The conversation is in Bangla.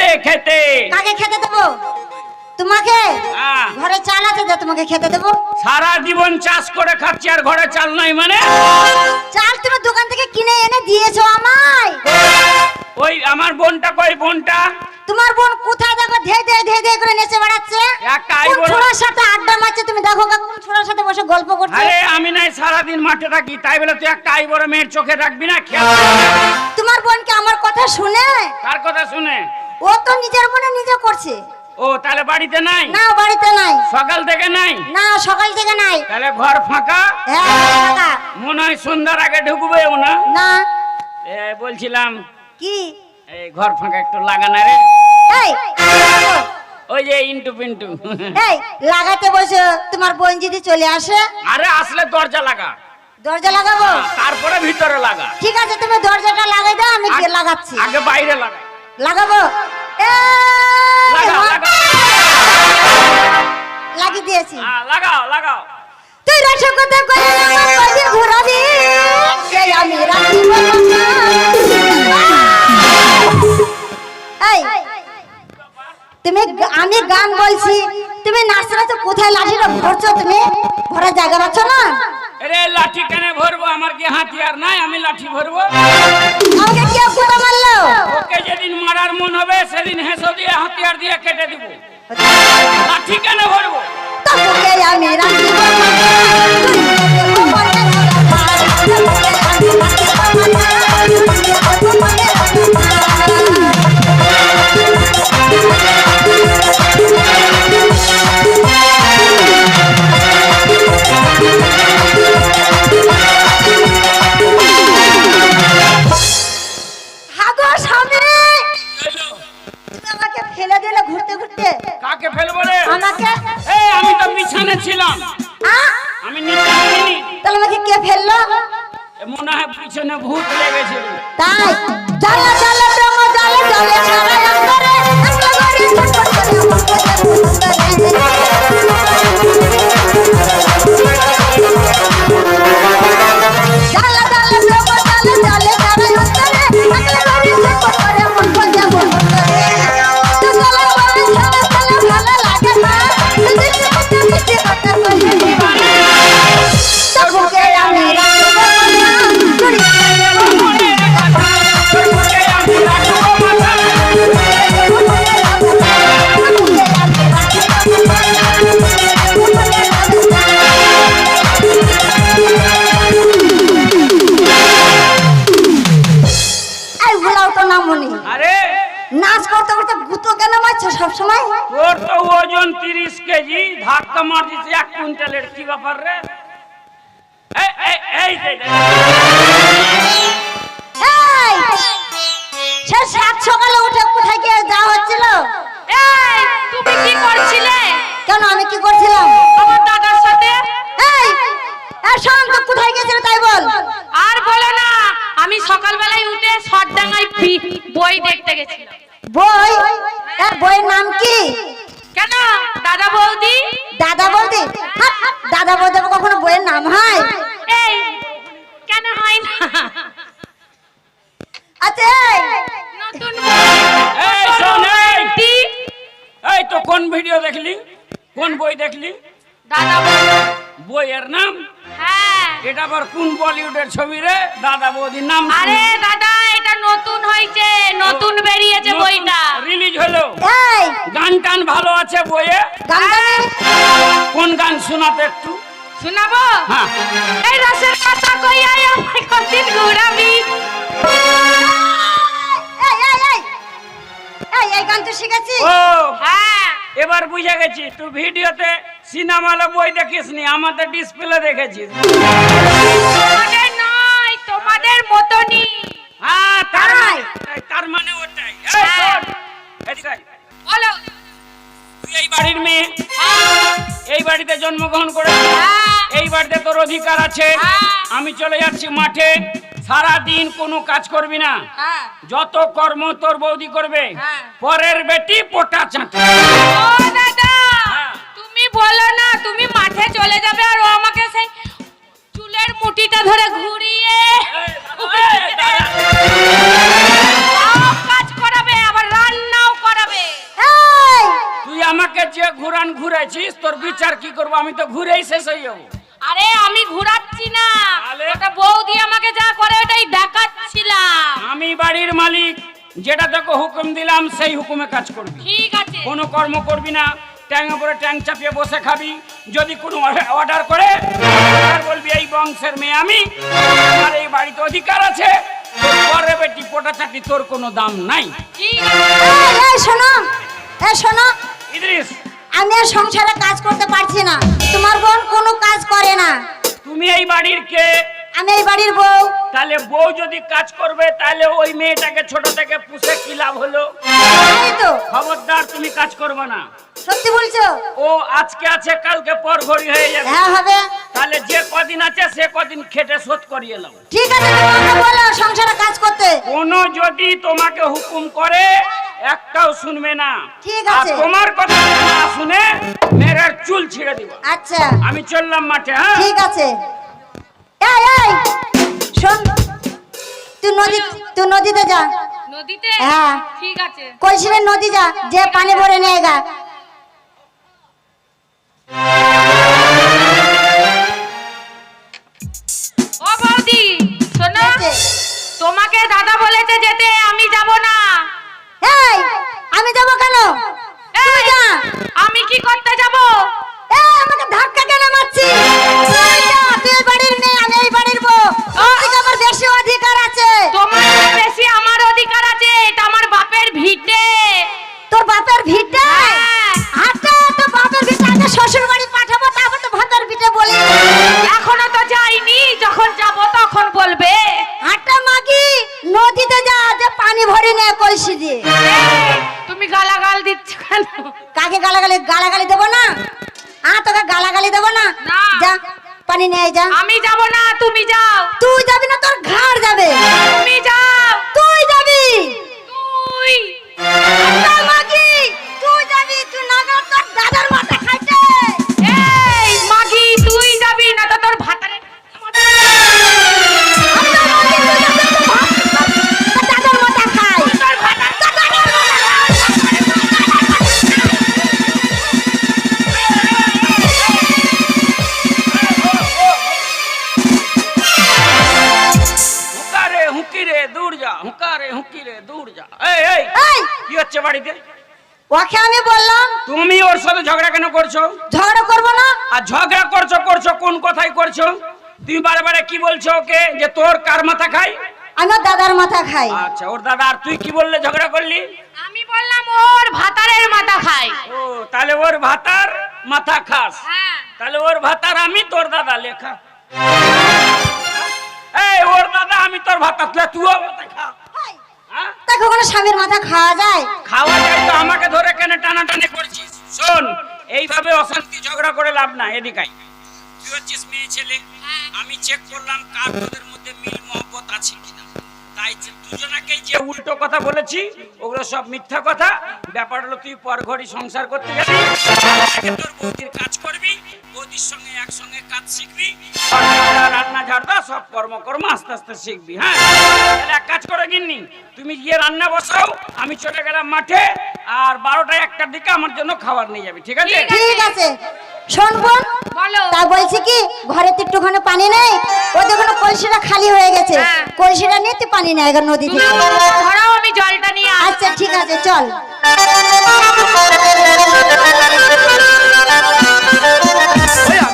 দে খেতে? কাকে খেতে দেবো? তোমাকে? হ্যাঁ। ঘরে চাল আছে যে তোমাকে খেতে দেবো? সারা জীবন চাষ করে খাচ্ছি আর ঘরে চাল নাই মানে? চাল তুমি দোকান থেকে কিনে এনে দিয়েছ আমায়। ওই আমার বোনটা কই বোনটা? তোমার বোন কোথায় দেখো? ধে ধে ধে ধে করে নেচে বেড়াচ্ছে। কোন ছোড়ার সাথে আড্ডা মারছে তুমি দেখো গা, কোন ছোড়ার সাথে বসে গল্প করছে। আরে আমি নাই সারাদিন মাঠে থাকি তাই বলে তুই একটা আই বড় মেয়ের চোখে রাখবি না? খেয়াল তোমার বোনকে আমার কথা শুনে? কার কথা শুনে? ও তো নিজের মনে নিজে করছে। ও তাহলে বাড়িতে নাই? না বাড়িতে নাই। সকাল থেকে নাই? না সকাল থেকে নাই। তাহলে ঘর ফাঁকা? হ্যাঁ। মনে হয় সন্ধ্যার আগে ঢুকবে না? না। এ, বলছিলাম কি? এই ঘর ফাঁকা একটু লাগানা রে। এই ওই যে ইন্টু পিন্টু। এই লাগাতে বসে তোমার বোন যদি চলে আসে? আরে আসলে দরজা লাগা। দরজা লাগাবো? তারপরে ভিতরে লাগা। ঠিক আছে তুমি দরজাটা লাগাই দাও আমি গিয়ে লাগাচ্ছি। আগে বাইরে লাগা লাগাবো। লাগিয়ে দিয়েছি। হ্যাঁ, লাগাও লাগাও। তুই বাড়ি ঘোরাবি। সেই আমি রাখিব এই তুমি আমি গান বলছি। তুমি নাচতে নাচতে কোথায় লাঠিটা ভরছো তুমি? ভরা জায়গা পাচ্ছ না? আরে লাঠি কেন ভরবো আমার কি হাতিয়ার নাই আমি লাঠি ভরবো আমাকে কে কোথা মারলো ওকে যেদিন মারার মন হবে সেদিন হেসো দিয়ে হাতিয়ার দিয়ে কেটে দিব লাঠি কেন ভরবো তোকে আমি রাখিব হাগো বিছানে আমি নামিনি তাহলে আমাকে কে ফেলল? মনে হয় পিছনে ভূত লেগেছিল। তাই মারছো তোর তো ওজন তিরিশ কেজি ধাক্কা মার দিছে এক কুইন্টালের কি ব্যাপার রে? এই, এই, এই এই, এই সে সাত সকালে উঠে কোথায় গিয়ে যাওয়া হচ্ছিল? এই তুমি কি করছিলে? কেন আমি কি করছিলাম? আমার দাদার সাথে? এই এই শান্ত কোথায় গেছিল তাই বল। আর বলো না আমি সকালবেলায় উঠে সরডাঙ্গায় বই দেখতে গেছিলাম। বই? এর বইয়ের নাম কি? কেন? দাদা বৌদি? দাদা বলতে দাদা বলতে কখনো বইয়ের নাম হয়? এই কেন হয় না? আচ্ছা নতুন এই, শোন, এই। এই তো কোন ভিডিও দেখলি? কোন বই দেখলি? দাদা বৌদি বইয়ের নাম? হ্যাঁ। এটা আবার কোন বলিউডের ছবি রে? দাদা বৌদির নাম আরে দাদা এটা নতুন হয়েছে নতুন বেরিয়েছে বইটা রিলিজ হলো এই গান টান ভালো আছে বইয়ে? কোন গান শোনাতে একটু? শোনাবো? হ্যাঁ। এই রসের কথা কই আয় আমায় কদিন ঘুরাবি? এই এই এই এই এই গান তো শিখেছি ও হ্যাঁ। এবার বুঝে গেছি তুই ভিডিওতে সিনেমা হলে বই দেখিস নি আমাদের ডিসপ্লে দেখেছিস। তোমাদের নয় তোমাদের মতনই। হ্যাঁ তার মানে তার মানে ওটাই। এই হ্যাঁ। বলো। এই বাড়ির মেয়ে এই বাড়িতে জন্মগ্রহণ হ্যাঁ, এই বাড়িতে তোর অধিকার আছে। আমি চলে যাচ্ছি মাঠে সারা দিন কোনো কাজ করবি না। যত কর্ম তোর বৌদি করবে হ্যাঁ। পরের বেটি পোটা চাটে বৌদি আমাকে যা করে ওটাই দেখাচ্ছিলাম। আমি বাড়ির মালিক যেটা তোকে হুকুম দিলাম সেই হুকুমে কাজ করবি। ঠিক আছে। কোনো কর্ম করবি না ট্যাং উপরে ট্যাং চাপিয়ে বসে খাবি। যদি কোনো অর্ডার করে আর বলবি এই বংশের মেয়ে আমি আমার এই বাড়িতে অধিকার আছে তোর পরে বেটি পোটা চাকরি তোর কোনো দাম নাই। ঠিক আছে। এই, এই শোনো এই শোনো। ইদ্রিস! আমি আর সংসারে কাজ করতে পারছি না। তোমার বোন কোনো কাজ করে না। তুমি এই বাড়ির কে? আমি এই বাড়ির বউ। তাহলে বউ যদি কাজ করবে তাহলে ওই মেয়েটাকে ছোট থেকে পুষে কি লাভ হলো? তো। খবরদার তুমি কাজ করবে না। সত্যি বলছো? ও আজকে আছে কালকে পর ঘড়ি হয়ে যাবে। হ্যাঁ হবে। তাহলে যে কদিন আছে সে কদিন খেটে শোধ করিয়ে নাও। ঠিক আছে বলো সংসারে কাজ করতে। কোনো যদি তোমাকে হুকুম করে একটাও শুনবে না। ঠিক আছে। তোমার কথা না শুনে মেয়ের চুল ছিঁড়ে দিব। আচ্ছা। আমি চললাম মাঠে হ্যাঁ? ঠিক আছে। এই এই শোন। তুই নদী তুই নদীতে যা। নদীতে? হ্যাঁ। ঠিক আছে। কলসিরের নদী যা যে পানি ভরে নিয়ে গা ও বৌদি শোনো তোমাকে দাদা বলেছে যেতে আমি যাব না। এই আমি যাব কেন? তুই যা। আমি কি করতে যাব? পানি নিয়ে যা। আমি যাব না তুমি যাও। তুই যাবি না তোর ঘাড় যাবে। তুমি যাও। হুকি রে দূর যা হুকারে হুকি রে দূর যা এই এই এই কি হচ্ছে বাড়িতে ওকে আমি বললাম তুমি ওর সাথে ঝগড়া কেন করছ ঝগড়া করব না আর ঝগড়া করছ করছ কোন কথাই করছ তুমি বারে বারে কি বলছো ওকে যে তোর কার মাথা খাই আমি ওর দাদার মাথা খাই আচ্ছা ওর দাদা আর তুই কি বললে ঝগড়া করলি আমি বললাম ওর ভাতারের মাথা খাই ও তাহলে ওর ভাতার মাথা খাস হ্যাঁ তাহলে ওর ভাতার আমি তোর দাদা লেখা ওর দাদা আমি তোর ভাতা তুই তুইও ভাতা খা। হ্যাঁ? তা কখনো স্বামীর মাথা খাওয়া যায়? খাওয়া যায় তো আমাকে ধরে কেন টানাটানি করছিস? শোন এইভাবে অশান্তি ঝগড়া করে লাভ না এদিকাই তুই হচ্ছিস মেয়ে ছেলে। আমি চেক করলাম কার তোদের মধ্যে মিল মহব্বত আছে কিনা। তাই যে দুজনাকেই যে উল্টো কথা বলেছি ওগুলো সব মিথ্যা কথা। ব্যাপার হলো তুই পর ঘড়ি সংসার করতে যাবি তোর বৌদির কাজ করবি বৌদির সঙ্গে একসঙ্গে কাজ শিখবি? রান্না, রান্না ঝাড়দা সব কর্মকর্ম আস্তে আস্তে শিখবি হ্যাঁ? তাহলে এক কাজ করে গিন্নি তুমি গিয়ে রান্না বসাও আমি চলে গেলাম মাঠে আর বারোটা একটার দিকে আমার জন্য খাবার নিয়ে যাবি ঠিক আছে? ঠিক ঠিক আছে। শোন বোন বলো। তা বলছি কি ঘরে তো একটুখানি পানি নেই ওই দেখুন কলসিটা খালি হয়ে গেছে। হ্যাঁ। কলসিটা নিয়ে তুই পানি নেই নদী থেকে ধরাও আমি জলটা নিয়ে আচ্ছা ঠিক আছে চল।